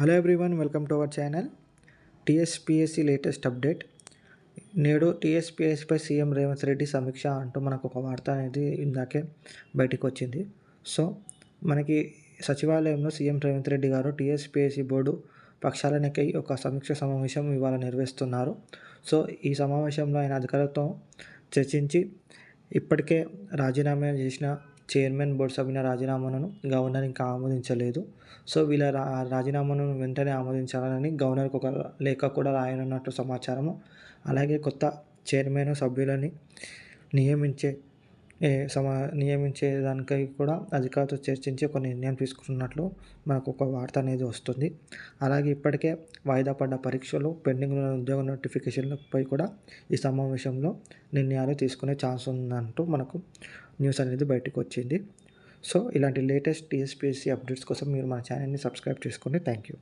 Hello everyone welcome to our channel TSPSC latest update నేడు టీఎస్పిఎస్సిపై CM Revanth Reddy సమీక్ష అంటూ మనకు ఒక వార్త అనేది ఇందాకే బయటకు వచ్చింది. సో మనకి సచివాలయంలో సీఎం రేవంత్ రెడ్డి గారు టీఎస్పిఎస్సి బోర్డు పక్షాలనకై ఒక సమీక్ష సమావేశం ఇవాళ నిర్వహిస్తున్నారు. సో ఈ సమావేశంలో ఆయన అధికారులతో చర్చించి ఇప్పటికే రాజీనామా చేసిన చైర్మన్ బోర్డు సభ్యుల రాజీనామాను గవర్నర్ ఇంకా ఆమోదించలేదు. సో వీళ్ళ రా రాజీనామాను వెంటనే ఆమోదించాలని గవర్నర్కి ఒక లేఖ కూడా రాయనున్నట్టు సమాచారము. అలాగే కొత్త చైర్మన్ సభ్యులని నియమించే సమా నియమించే దానికై కూడా అధికారులతో చర్చించి ఒక నిర్ణయం తీసుకున్నట్లు మనకు ఒక వార్త అనేది వస్తుంది. అలాగే ఇప్పటికే వాయిదా పడ్డ పరీక్షలు పెండింగ్ ఉన్న ఉద్యోగ నోటిఫికేషన్లపై కూడా ఈ సమావేశంలో నిర్ణయాలు తీసుకునే ఛాన్స్ ఉందంటూ మనకు న్యూస్ అనేది బయటకు వచ్చింది. సో ఇలాంటి లేటెస్ట్ టీఎస్పీఎస్సీ అప్డేట్స్ కోసం మీరు మా ఛానల్ని సబ్స్క్రైబ్ చేసుకోండి థ్యాంక్ యూ